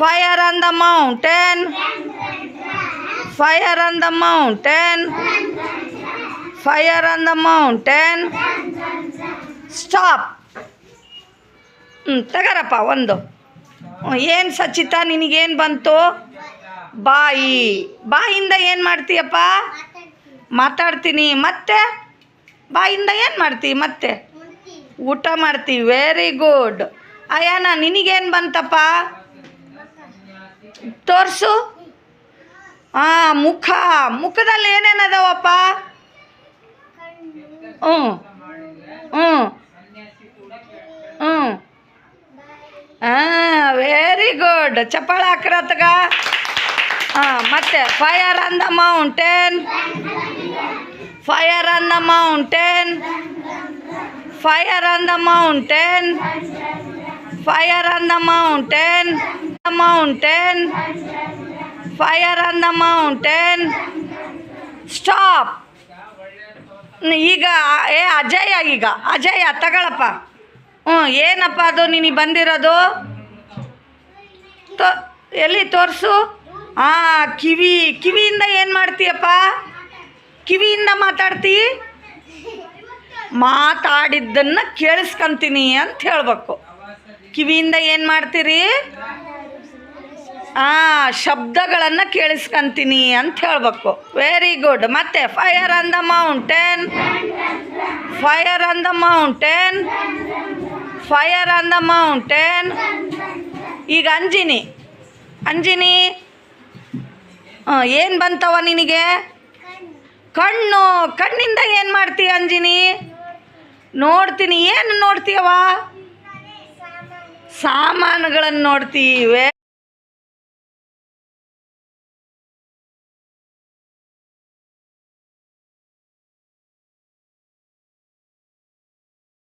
Fire on the mountain fire on the mountain fire on the mountain stop ಹ್ಞೂ ತಗರಪ್ಪ, ಒಂದು. ಏನು ಸಚಿತ, ನಿನಗೇನು ಬಂತು? ಬಾಯಿ. ಬಾಯಿಂದ ಏನು ಮಾಡ್ತೀಯಪ್ಪ? ಮಾತಾಡ್ತೀನಿ. ಮತ್ತೆ? ಬಾಯಿಂದ ಏನು ಮಾಡ್ತೀವಿ ಮತ್ತೆ? ಊಟ ಮಾಡ್ತೀವಿ ವೆರಿ ಗುಡ್ ಅಯ್ಯನ ನಿನಗೇನು ಬಂತಪ್ಪ? ತೋರಿಸು. ಹಾಂ ಮುಖ, ಮುಖದಲ್ಲಿ ಏನೇನು ಅದಾವಪ್ಪ? ಹ್ಞೂ ಹ್ಞೂ ಹ್ಞೂ. ಹಾಂ ವೆರಿ ಗುಡ್ ಚಪ್ಪಾಳೆ ಹಾಕ್ರತ್ಗ ಹಾಂ ಮತ್ತೆ fire on the mountain fire on the mountain fire on the mountain fire on the mountain mountain fire on the mountain stop ಈಗ, ಏ, ಅಜಯ ಈಗ. ಅಜಯ ತಗೊಳಪ್ಪ. ಹ್ಞೂ, ಏನಪ್ಪ ಅದು ನಿನಗೆ ಬಂದಿರೋದು? ತೋ, ಎಲ್ಲಿ ತೋರಿಸು? ಹಾಂ ಕಿವಿ, ಕಿವಿಯಿಂದ ಏನು ಮಾಡ್ತೀಯಪ್ಪ? ಕಿವಿಯಿಂದ ಮಾತಾಡ್ತೀ? ಮಾತಾಡಿದ್ದನ್ನು ಕೇಳಿಸ್ಕೊಂತೀನಿ ಅಂತ ಹೇಳ್ಬೇಕು. ಕಿವಿಯಿಂದ ಏನು ಮಾಡ್ತೀರಿ? ಆ, ಶಬ್ದಗಳನ್ನು ಕೇಳಿಸ್ಕೊಂತೀನಿ ಅಂತ ಹೇಳ್ಬೇಕು. ವೆರಿ ಗುಡ್ ಮತ್ತೆ fire on the mountain fire on the mountain fire on the mountain ಈಗ ಅಂಜಿನಿ. ಅಂಜಿನಿ. ಏನು ಬಂತವ ನಿನಗೆ? ಕಣ್ಣು. ಕಣ್ಣಿಂದ ಏನು ಮಾಡ್ತೀಯ ಅಂಜಿನಿ? ನೋಡ್ತೀನಿ. ಏನು ನೋಡ್ತೀಯವ ಸಾಮಾನುಗಳನ್ನು ನೋಡ್ತೀವಿ.